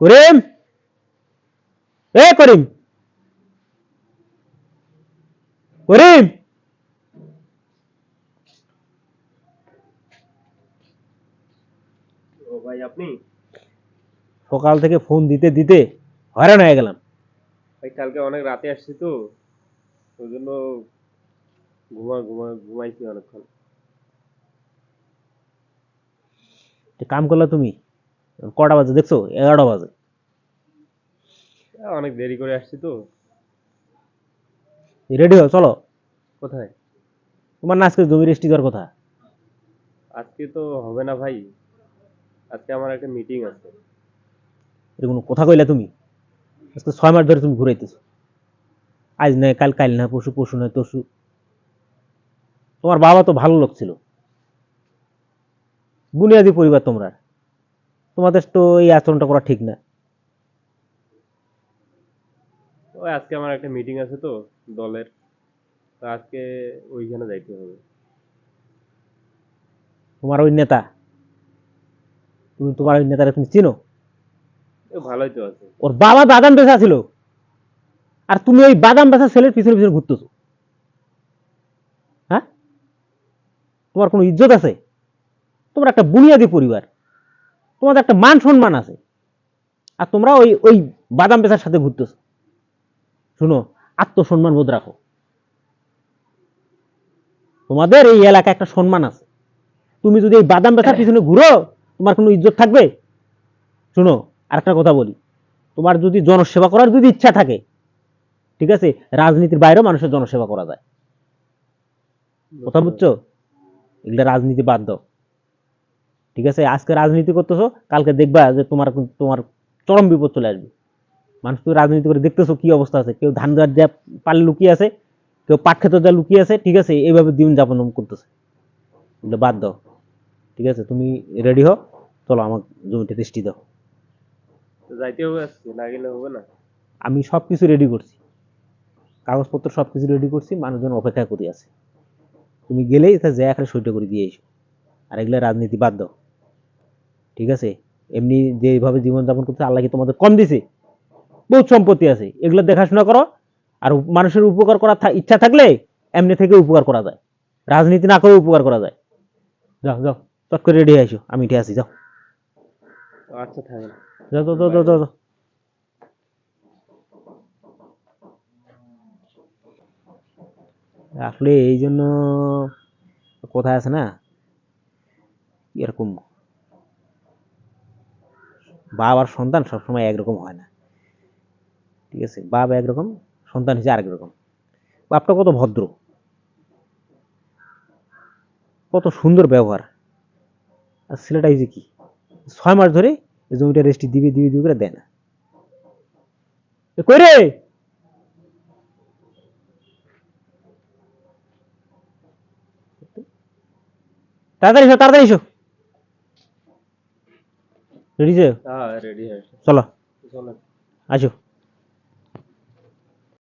করিম। এ করিম। করিম। ভাই আপনি? সকাল থেকে ফোন দিতে দিতে হয়রান হয়ে গেলাম। ভাই কালকে অনেক রাতে আসছি তো ওই জন্য ঘুমা ঘুমা ঘুমাইছি অনেকক্ষণ। কাম করলা তুমি। কটা বাজে দেখছ? এগারোটা বাজে। অনেক দেরি করে আসছি তো। রেডি হও চলো। কোথায়? তোমার না আজকে জমি রেস্টি দেওয়ার কথা আজকে তো হবে না ভাই। আজকে আমার একটা মিটিং আছে। এটা কোনো কথা কইলা তুমি? আজকে ছয় মাস ধরে তুমি ঘুরাইতেছো। আজ নয় কাল কাল না পশু পশু নয় তসু তোমার বাবা তো ভালো লোক ছিল। বুনিয়াদি পরিবার তোমরা তোমাদের তো এই আচরণটা করা ঠিক না। ওই আজকে আমার একটা মিটিং আছে তো দলের। তো আজকে ওইখানে যাইতে হবে। তোমার ওই নেতা? তুমি তোমার ওই নেতারে তুমি চিনো? ভালোই তো আছে। ওর বাবা বাদাম বেচা ছিল। আর তুমি ওই বাদাম বেচা ছেলের পিছনে পিছনে ঘুরতেছো। হ্যাঁ? তোমার কোনো ইজ্জত আছে? তোমার একটা বুনিয়াদি পরিবার। তোমাদের একটা মান সম্মান আছে। আর তোমরা ওই ওই বাদাম বেচার সাথে ঘুরতেছো। শুনো, আত্মসম্মান বোধ রাখো। তোমাদের এই এলাকায় একটা সম্মান আছে। তুমি যদি এই বাদাম বেচার পিছনে ঘুরো, তোমার কোনো ইজ্জত থাকবে? শুনো আর একটা কথা বলি। তোমার যদি জনসেবা করার যদি ইচ্ছা থাকে, ঠিক আছে? রাজনীতির বাইরেও মানুষের জনসেবা করা যায়। কথা বুঝছ? এগুলো রাজনীতি বাদ দাও। ঠিক আছে? আজকে রাজনীতি করতেছো কালকে দেখবা যে তোমার তোমার চরম বিপদ চলে আসবে। মানুষ তুমি রাজনীতি করে দেখতেছো কি অবস্থা আছে। কেউ ধান গাছ যা পালে লুকিয়ে আছে কেউ পাট খেতে যা লুকিয়ে আছে ঠিক আছে? এইভাবে দিন যাপন করতেছে। এগুলো বাদ দাও। ঠিক আছে? তুমি রেডি হও? চলো আমার জমিতে দৃষ্টি দাও। যাইতে হবে আজকে না গেলে হবে না। আমি সব কিছু রেডি করছি। কাগজপত্র সব কিছু রেডি করছি মানুষজন অপেক্ষা করে আছে। তুমি গেলেই তা যে এখানে সইটা করে দিয়ে এসো। আর এগুলো রাজনীতি বাদ দাও। ঠিক আছে? এমনি যেভাবে জীবনযাপন করতে আল্লাহ কি তোমাদের কম দিছে? বহুত সম্পত্তি আছে। এগুলো দেখাশোনা করো। আর মানুষের উপকার করার ইচ্ছা থাকলে এমনি থেকে উপকার করা যায়। রাজনীতি না করে উপকার করা যায়। যাও যাও চট করে রেডি আসো। আমি উঠে আসি যাও। আচ্ছা যাও যাও যাও যাও যাও যাও। আসলে এই জন্য কোথায় আছে না? এরকম বাপ আর সন্তান সবসময় একরকম হয় না। ঠিক আছে? বাপ একরকম, সন্তান হিসেবে আরেক রকম। বাপটা কত ভদ্র। কত সুন্দর ব্যবহার। আর ছেলেটা যে কি? ছয় মাস ধরে জমিটা রেস্টি দিবে দিবে দিবে করে দেয় না। কই রে? তাড়াতাড়ি তাড়াতাড়ি রেডি হ্যাঁ রেডি চলো। চলো। আসো।